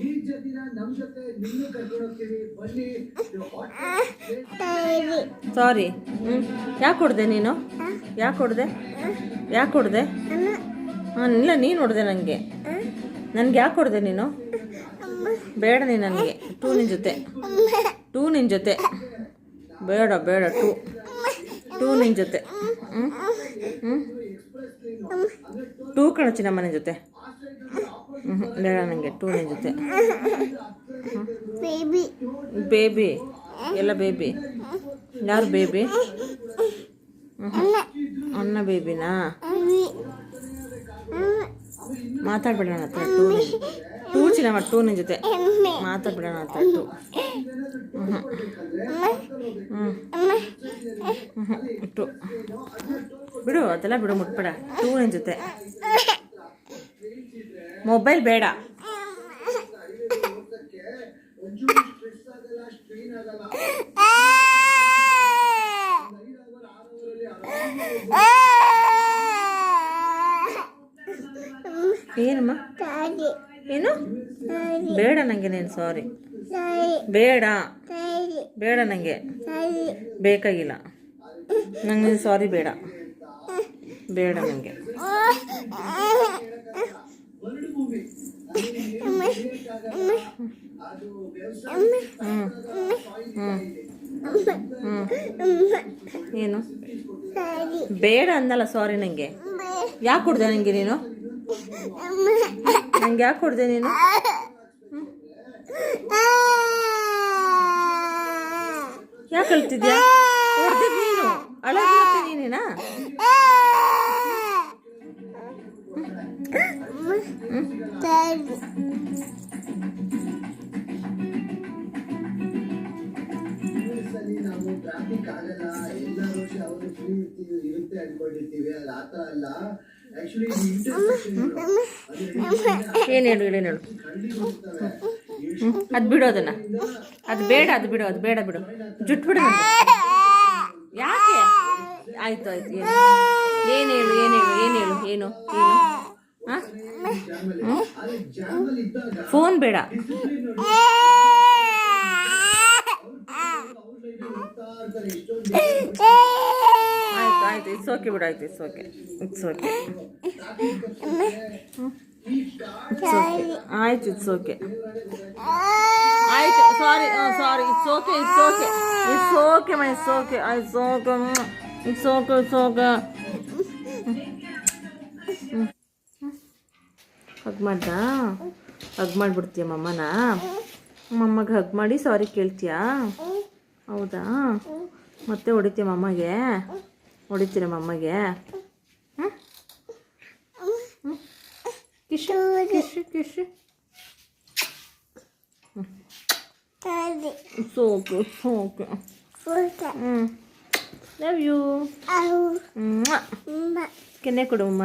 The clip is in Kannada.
ಈ ಜೊತೆನ ನಮ್ ಜೊತೆ ನಿನ್ನೂ ಕರ್ಕೊಂಡು ಹೋಗ್ತೀವಿ ಬನ್ನಿ ಸಾರಿ ಹ್ಞೂ ಯಾಕೆ ಹೊಡೆದೆ ನೀನು? ಯಾಕೆ ಹೊಡೆದೆ? ಯಾಕೆ ಹೊಡೆದೆ? ಹಾಂ ಇಲ್ಲ ನೀನು ಹೊಡೆದೆ ನನಗೆ ನನಗೆ ಯಾಕೆ ಹೊಡೆದೆ ನೀನು? ಬೇಡ ನೀನು ನನಗೆ. ಟೂ ನಿನ್ನ ಜೊತೆ. ಟೂ ನಿನ್ನ ಜೊತೆ. ಬೇಡ ಬೇಡ ಟೂ. ಟೂ ನಿನ್ನ ಜೊತೆ. ಹ್ಞೂ ಹ್ಞೂ ಟೂ ಕಣ ನಮ್ಮನೆ ನಿನ್ನ ಜೊತೆ. ಬೇಡ ನನಗೆ ಟೂ ನಿನ್ನ ಜೊತೆ ಬೇಬಿ ಬೇಬಿ ಎಲ್ಲ ಬೇಬಿ ಯಾರು ಬೇಬಿ ಅನ್ನ ಬೇಬಿನಾ ಮಾತಾಡ್ಬೇಡ ನನ್ನ ಹತ್ರ ಟೂ ಟೂ ಚಿನ್ನಮ್ಮ ಟೂ ನಿನ್ನ ಜೊತೆ ಮಾತಾಡ್ಬೇಡ ನನ್ನ ಹತ್ರ ಟೂ ಟು ಬಿಡು ಅದೆಲ್ಲ ಬಿಡು ಮುಟ್ಬೇಡ ಟೂ ನಿನ್ನ ಜೊತೆ ಮೊಬೈಲ್ ಬೇಡ. ಏನಮ್ಮ? ಏನು? ಬೇಡ ನನಗೆ ನೀನು ಸಾರಿ ಬೇಡ. ಬೇಡ ನನಗೆ ಬೇಕಾಗಿಲ್ಲ. ನಂಗೆ ಸಾರಿ ಬೇಡ. ಬೇಡ ನನಗೆ ವರ್ಲ್ಡ್ ಮೂವಿ ಅದು ವ್ಯವಸಾಯ ಹ್ಞೂ ಹ್ಞೂ ಏನು? ಬೇಡ ಅಂದಲ್ಲ ಸಾರಿ ನನಗೆ ಯಾಕೆ ಕೊಡ್ದೆ ನಂಗೆ ನೀನು? ನಂಗೆ ಯಾಕೆ ಕೊಡ್ದೆ ನೀನು? ಯಾಕೆ ಅಳ್ತಿದ್ಯಾ? ನೀನು. ಅಳೋದು ಮತ್ತೆ ನೀನೇನಾ? ತಾಯಿ ವರ್ಷ ಅವರು ಇರುತ್ತೆ ಅನ್ಕೊಂಡಿರ್ತೀವಿ ಅದು ಆ ಥರ ಅಲ್ಲ ಆಕ್ಚುಲಿ ಇಂಟರ್ಸೆಕ್ಷನ್ ಏನು ಹೇಳು ಏನು ಹೇಳು? ಅದು ಬಿಡು ಅದನ್ನ. ಅದು ಬೇಡ ಅದು ಬಿಡು ಅದು ಬೇಡ ಬಿಡು. ಜುಟ್ ಬಿಡು ಯಾಕೆ? ಆಯ್ತು ಆಯ್ತು ಏನು ಏನು ಹೇಳು ಏನು ಹೇಳು ಏನು ಹೇಳು ಏನು ಏನು? ಹಾಂ? ಫೋನ್ ಬೇಡ. ಆಯ್ತು ಆಯ್ತು ಇಟ್ಸ್ ಓಕೆ ಬಿಡು ಆಯ್ತು ಇಟ್ಸ್ ಓಕೆ ಇಟ್ಸ್ ಓಕೆ ಆಯ್ತು ಇಟ್ಸ್ ಓಕೆ ಆಯ್ತು sorry sorry it's okay it's okay it's okay my it's okay it's okay it's okay it's okay hug ಮಾಡ್ದ? ಹಗ್ ಮಾಡಿಬಿಡ್ತೀಯ ಮಮ್ಮನ? ಮಮ್ಮಗೆ ಹಗ್ ಮಾಡಿ ಸಾರಿ ಕೇಳ್ತೀಯಾ? ಹೌದಾ ಮತ್ತೆ ಹೊಡಿತೀಯ ಮಮ್ಮಗೆ ಹೊಡಿತೀರ ಮಮ್ಮಗೆ ಹ್ಞೂ ಕಿಶು ಕಿಶು ಕಿಶು ತಾಯಿ ಸೋಕು ಸೋಕು ಫೋಟ ಹ್ಞೂ ಲವ್ ಯು ಅವು ಕೆನ್ನೆ ಕೊಡು ಅಮ್ಮ